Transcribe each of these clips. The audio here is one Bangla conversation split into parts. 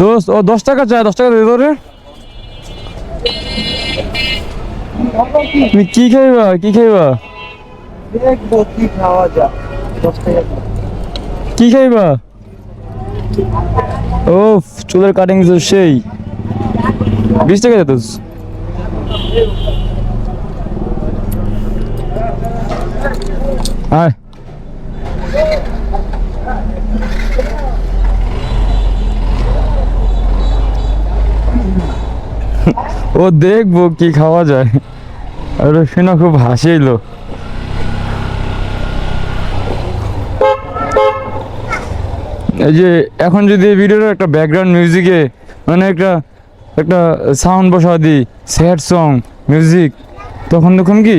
দোস্ত, ও দশ টাকা চায়, দশ টাকা দিয়ে ধরে তুমি কি খাইবা কি খাইবা? কি খাইবা? ও চুলের কাটিং তো সেই। বিশ টাকা দোস্ত আয়। ও দেখব কি খাওয়া যায়। আর শুনে খুব হাসি এলো এই যে এখন যদি এই ভিডিওর একটা ব্যাকগ্রাউন্ড মিউজিকে মানে একটা একটা সাউন্ড বসা দিই স্যাড সং মিউজিক তখন দেখুন কি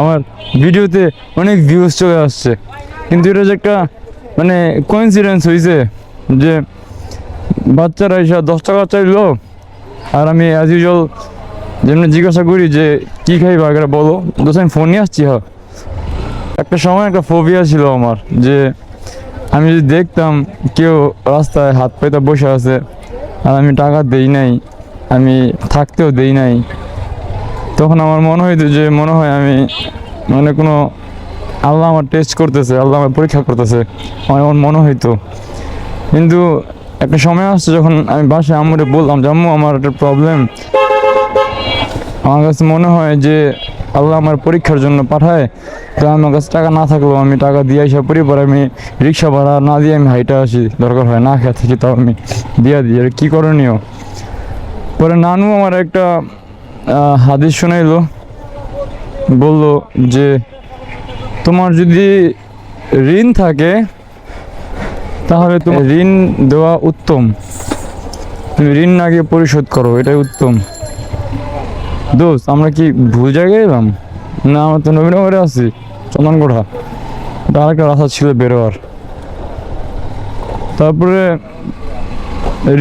আমার ভিডিওতে অনেক ভিউজ চলে আসছে। কিন্তু এটা যে একটা মানে কোইন্সিডেন্স হয়েছে যে বাচ্চারা এসে দশ টাকা চাইলো আর আমি অ্যাজ ইউজুয়াল যেমনি জিজ্ঞাসা করি যে, কী খাই বাগেরা বলো। দোষ আমি ফোন নিয়ে আসছি হ্যাঁ। একটা সময় একটা ফোবিয়া ছিল আমার যে, আমি যদি দেখতাম কেউ রাস্তায় হাত পাইতে বসে আছে, আর আমি টাকা দেই নাই, আমি থাকতেও দেই নাই, তখন আমার মনে হইতো যে, মনে হয় আমি মানে কোনো আল্লাহ আমার টেস্ট করতেছে, আল্লাহ আমার পরীক্ষা করতেছে, আমার মনে হইতো। কিন্তু একটা সময় আসছে যখন আমি বাসায় আম্মুরে বললাম যে, আম্মু, আমার একটা প্রবলেম আমার কাছে মনে হয় যে, আল্লাহ আমার পরীক্ষার জন্য পাঠায়। তো আমার কাছে টাকা না থাকলেও আমি টাকা দিয়ে আসা পরি পরে আমি রিক্সা ভাড়া না দিয়ে আমি হাইটা আসি। দরকার হয় না খেয়ে থাকি, তাও আমি দিয়া দিই। আর কী করণীয়? পরে নানু আমার একটা হাদিস শোনাইলো। বলল যে, তোমার যদি ঋণ থাকে তাহলে তোমার ঋণ দেওয়া উত্তম। তুমি ঋণ আগে পরিশোধ করো, এটাই উত্তম। দোস্ত, আমরা কি ভুল জায়গায় এলাম? না, আমরা তো নবীনগরে আছি। চন্দনগোড়া এটা আরেকটা রাস্তা ছিল বেরোয়ার। তারপরে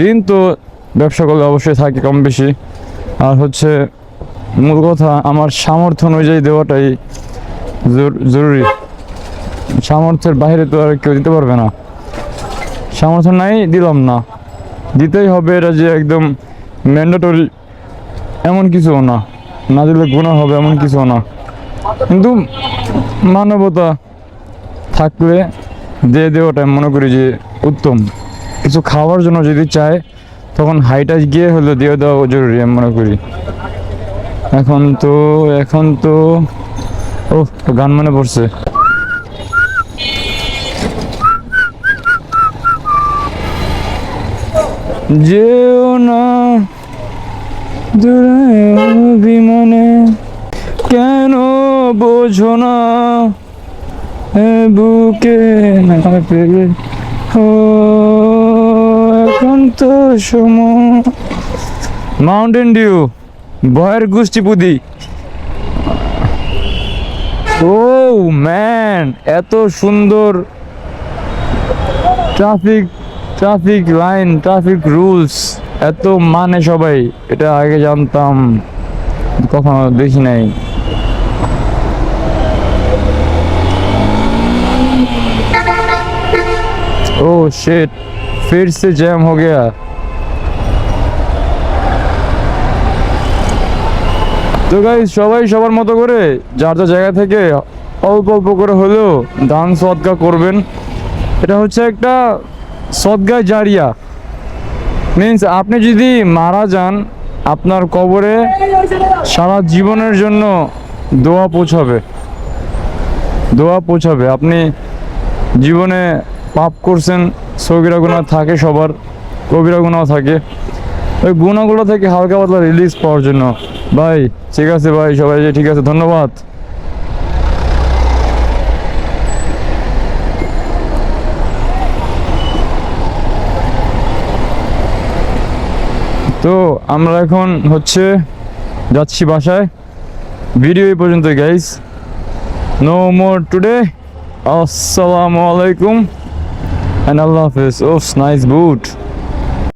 ঋণ তো ব্যবসা করলে অবশ্যই থাকে কম বেশি। আর হচ্ছে মূল কথা, আমার সামর্থ্য অনুযায়ী দেওয়াটাই জরু- জরুরি। সামর্থ্যের বাইরে তো আর কেউ দিতে পারবে না। সামর্থ্য নাই, দিলাম না। দিতেই হবে, এটা যে একদম ম্যান্ডেটরি এমন কিছুও না। না দিলে গুণা হবে, এমন কিছুও না। কিন্তু মানবতা থাকলে দিয়ে দেওয়াটা মনে করি যে উত্তম। কিছু খাওয়ার জন্য যদি চায়, তখন হাইটা গিয়ে হলে দিয়ে দেওয়া জরুরি, আমি মনে করি। এখন তো এখন তো ও গান মনে পড়ছে। যেও না দূরে অভিমানে কেন বোঝো না বুকে ও, এখন তো সময়। মাউন্টেন ডিউ ভয়ের গোষ্ঠী পুদি। ও ম্যান এত সুন্দর traffic traffic line traffic rules এত মানে সবাই এটা আগে জানতাম কখনো দেখি নাই ओ शिट फिर से जैम हो गया তো গাইজ সবাই সবার মতো করে যার যার জায়গা থেকে অল্প অল্প করে হলেও দান সদকা করবেন এটা হচ্ছে একটা সদগা জারিয়া। মিন্স আপনি যদি মারা যান, আপনার কবরে সারা জীবনের জন্য দোয়া পৌঁছাবে। দোয়া পৌঁছাবে। আপনি জীবনে পাপ করছেন, সগিরা গুণা থাকে সবার কবিরা গুণাও থাকে। ওই গুণাগুলো থেকে হালকা পাতলা রিলিজ পাওয়ার জন্য। ভাই, ঠিক আছে ভাই, সবাই ঠিক আছে, ধন্যবাদ। তো আমরা এখন হচ্ছে যাচ্ছি বাসায়। ভিডিও এই পর্যন্ত গাইস নো মোর টুডে আসসালামু আলাইকুম। অ্যান্ড আল্লাহ হাফেজ। Oh, nice boot.